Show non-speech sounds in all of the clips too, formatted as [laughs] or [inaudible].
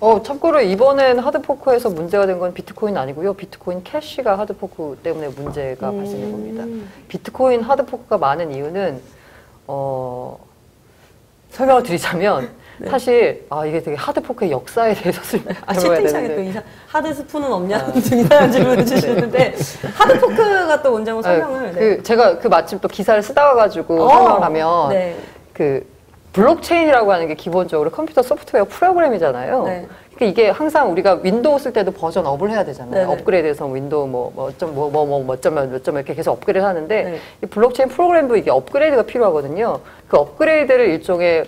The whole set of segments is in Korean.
어, 참고로 이번엔 하드포크에서 문제가 된 건 비트코인 아니고요. 비트코인 캐시가 하드포크 때문에 문제가 음. 발생된 겁니다. 비트코인 하드포크가 많은 이유는 어, 설명을 드리자면 [laughs] 사실 아 이게 되게 하드포크의 역사에 대해서 [laughs] 설명해야 아, 채팅창에 또 이상 하드 스푼은 없냐 등 [laughs] 이상한 질문을 주시는데 하드 포크가 또 뭔지 한번 설명을. 네, 그 제가 그 마침 또 기사를 쓰다가 가지고 어, 설명을 하면 네. 그 블록체인이라고 하는 게 기본적으로 컴퓨터 소프트웨어 프로그램이잖아요. 네. 그러니까 이게 항상 우리가 윈도우 쓸 때도 버전 업을 해야 되잖아요. 네네. 업그레이드해서 윈도우 뭐뭐점뭐뭐뭐뭐점 몇점 이렇게 계속 업그레이드 하는데 네. 이 블록체인 프로그램도 이게 업그레이드가 필요하거든요. 그 업그레이드를 일종의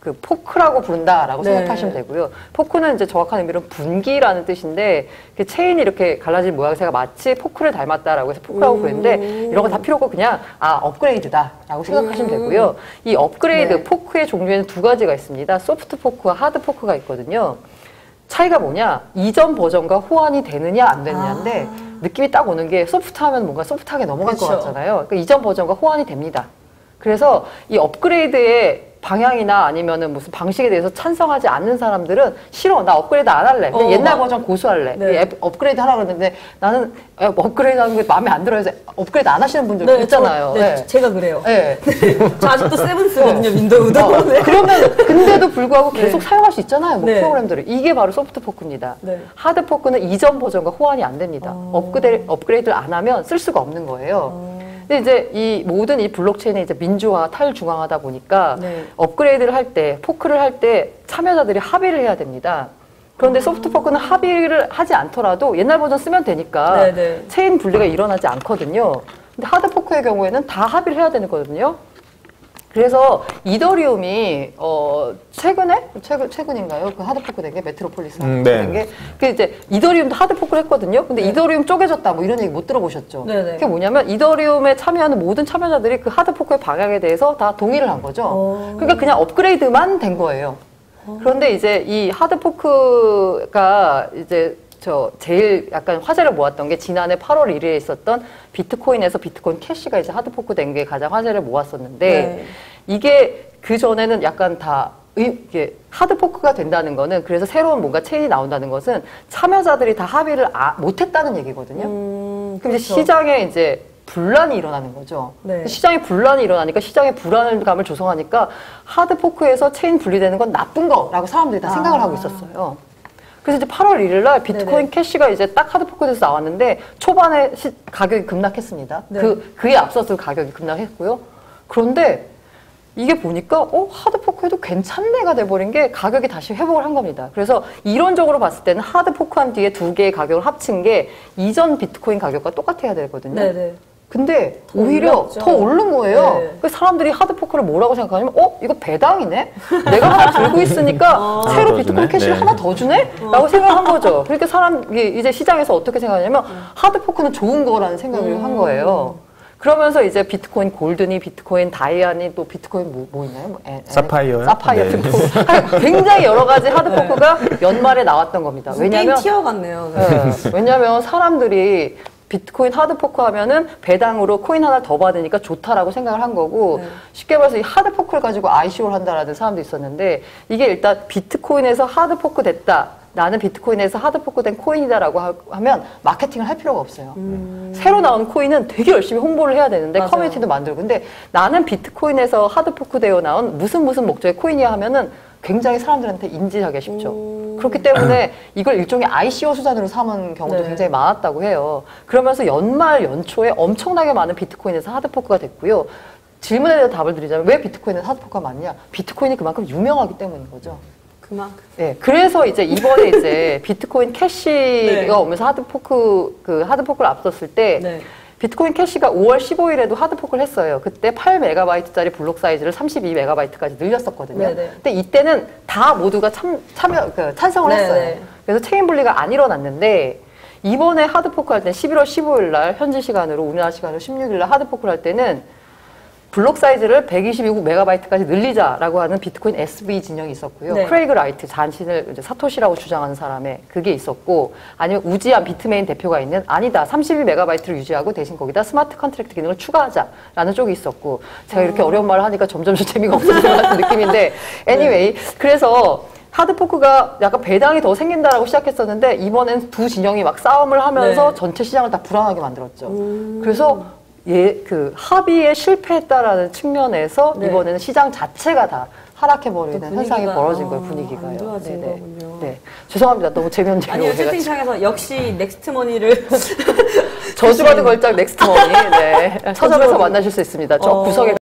그 포크라고 부른다라고 네. 생각하시면 되고요. 포크는 이제 정확한 의미로 분기라는 뜻인데 그 체인이 이렇게 갈라진 모양새가 마치 포크를 닮았다라고 해서 포크라고 음. 부르는데 이런 거 다 필요 없고 그냥 아 업그레이드다라고 생각하시면 되고요. 이 업그레이드 네. 포크의 종류에는 두 가지가 있습니다. 소프트 포크와 하드 포크가 있거든요. 차이가 뭐냐? 이전 버전과 호환이 되느냐 안 되느냐인데 느낌이 딱 오는 게 소프트하면 뭔가 소프트하게 넘어갈 것 그쵸. 같잖아요. 그러니까 이전 버전과 호환이 됩니다. 그래서 이 업그레이드의 방향이나 아니면은 무슨 방식에 대해서 찬성하지 않는 사람들은 싫어 나 업그레이드 안 할래 어, 옛날 막- 버전 고수할래 네. 이앱 업그레이드 하라 그러는데 나는 앱 업그레이드 하는 게 마음에 안 들어서 업그레이드 안 하시는 분들 네, 있잖아요. 저, 네, 네. 제가 그래요. 네. [laughs] 저 아직도 세븐 쓰거든요, 윈도우도. 어, 네. 그러면 근데도 불구하고 계속 네. 사용할 수 있잖아요. 뭐 네. 프로그램들을 이게 바로 소프트 포크입니다. 네. 하드 포크는 이전 버전과 호환이 안 됩니다. 어. 업그레이드, 업그레이드를 안 하면 쓸 수가 없는 거예요. 어. 근데 이제 이 모든 이 블록체인이 이제 민주화, 탈중앙하다 보니까 네. 업그레이드를 할 때, 포크를 할 때 참여자들이 합의를 해야 됩니다. 그런데 아. 소프트 포크는 합의를 하지 않더라도 옛날 버전 쓰면 되니까 네, 네. 체인 분리가 일어나지 않거든요. 근데 하드 포크의 경우에는 다 합의를 해야 되는 거거든요. 그래서 이더리움이 어 최근에 최근 최근인가요? 그 하드포크 된 게 메트로폴리스 음, 하드포크 네. 된게 그 이제 이더리움도 하드포크를 했거든요. 근데 이더리움 쪼개졌다 뭐 이런 얘기 못 들어보셨죠? 네, 네. 그게 뭐냐면 이더리움에 참여하는 모든 참여자들이 그 하드포크의 방향에 대해서 다 동의를 한 거죠. 어. 그러니까 그냥 업그레이드만 된 거예요. 그런데 이제 이 하드포크가 이제 저 제일 약간 화제를 모았던 게 지난해 8월 1일에 있었던 비트코인에서 비트코인 캐시가 이제 하드포크 된 게 가장 화제를 모았었는데 네. 이게 그 전에는 약간 다 의- 이게 하드포크가 된다는 거는 그래서 새로운 뭔가 체인이 나온다는 것은 참여자들이 다 합의를 아- 못했다는 얘기거든요. 음, 그럼 이제 그렇죠. 시장에 이제 분란이 일어나는 거죠. 네. 시장에 분란이 일어나니까 시장에 불안감을 조성하니까 하드포크에서 체인 분리되는 건 나쁜 거라고 사람들이 다 아. 생각을 하고 있었어요. 그래서 이제 8월 1일 날 비트코인 네네. 캐시가 이제 딱 하드포크에서 나왔는데 초반에 시- 가격이 급락했습니다. 네. 그, 그에 앞서서 가격이 급락했고요. 그런데 이게 보니까 어 하드포크에도 괜찮네가 돼버린 게 가격이 다시 회복을 한 겁니다. 그래서 이론적으로 봤을 때는 하드포크한 뒤에 두 개의 가격을 합친 게 이전 비트코인 가격과 똑같아야 되거든요. 네네. 근데 더 오히려 올랐죠. 더 오른 거예요. 네. 그 사람들이 하드포크를 뭐라고 생각하냐면, 어, 이거 배당이네? 내가 하나 들고 있으니까 어. [laughs] 새로 비트코인? 캐시를 네. 하나 더 주네? 라고 생각한 거죠. [laughs] 그러니까 사람이 이제 시장에서 어떻게 생각하냐면, 하드포크는 좋은 거라는 생각을 음. 한 거예요. 그러면서 이제 비트코인 골드니, 비트코인 다이아니, 또 비트코인 뭐, 뭐 있나요? 뭐 에- 에- 사파이어요? 사파이어. 네. 뭐 굉장히 여러 가지 하드포크가 [laughs] 연말에 나왔던 겁니다. 왜냐면 게임 티어 같네요. 네. 왜냐하면 사람들이 비트코인 하드포크 하면은 배당으로 코인 하나 더 받으니까 좋다라고 생각을 한 거고 네. 쉽게 말해서 이 하드포크를 가지고 ICO를 한다라는 사람도 있었는데 이게 일단 비트코인에서 하드포크 됐다. 나는 비트코인에서 하드포크 된 코인이다라고 하- 하면 마케팅을 할 필요가 없어요. 새로 나온 코인은 되게 열심히 홍보를 해야 되는데 음. 맞아요. 커뮤니티도 만들고 근데 나는 비트코인에서 하드포크 되어 나온 무슨 무슨 목적의 코인이야 하면은 굉장히 사람들한테 인지하기 쉽죠. 음. 그렇기 때문에 이걸 일종의 ICO 수단으로 삼은 경우도 네. 굉장히 많았다고 해요. 그러면서 연말 연초에 엄청나게 많은 비트코인에서 하드포크가 됐고요. 질문에 대해서 답을 드리자면 왜 비트코인은 하드포크가 많냐? 비트코인이 그만큼 유명하기 때문인 거죠. 그만큼. 네, 그래서 이제 이번에 이제 비트코인 캐시가 네. 오면서 하드포크 그 하드포크를 앞섰을 때 네. 비트코인 캐시가 5월 15일에도 하드포크를 했어요. 그때 8메가바이트짜리 블록 사이즈를 32메가바이트까지 늘렸었거든요. 네네. 근데 이때는 다 모두가 참, 참여, 그 찬성을 네네. 했어요. 그래서 체인 분리가 안 일어났는데 이번에 하드포크 할 때 11월 15일 날 현지 시간으로 우리나라 시간으로 16일 날 하드포크를 할 때는 블록 사이즈를 122메가바이트까지 늘리자라고 하는 비트코인 SB 진영이 있었고요. 네. 크레이그 라이트 자신을 이제 사토시라고 주장하는 사람의 그게 있었고 아니면 우지한 비트메인 대표가 있는 아니다 32메가바이트를 유지하고 대신 거기다 스마트 컨트랙트 기능을 추가하자라는 쪽이 있었고 제가 이렇게 어려운 말을 하니까 점점 좀 재미가 없어지는 것 같은 느낌인데 [laughs] anyway 그래서 하드포크가 약간 배당이 더 생긴다라고 시작했었는데 이번엔 두 진영이 막 싸움을 하면서 네. 전체 시장을 다 불안하게 만들었죠. 음. 그래서 예, 그 합의에 실패했다라는 측면에서 네. 이번에는 시장 자체가 다 하락해버리는 또 현상이 벌어진 어, 거예요, 안 분위기가요. 좋아진 네네. 거군요. 네. 죄송합니다. 너무 재미없는 아니요. 채팅창에서 역시 넥스트머니를 [laughs] 저주받은 [laughs] 걸작 넥스트머니. 네. 서점에서 만나실 수 있습니다. 저 어. 구석에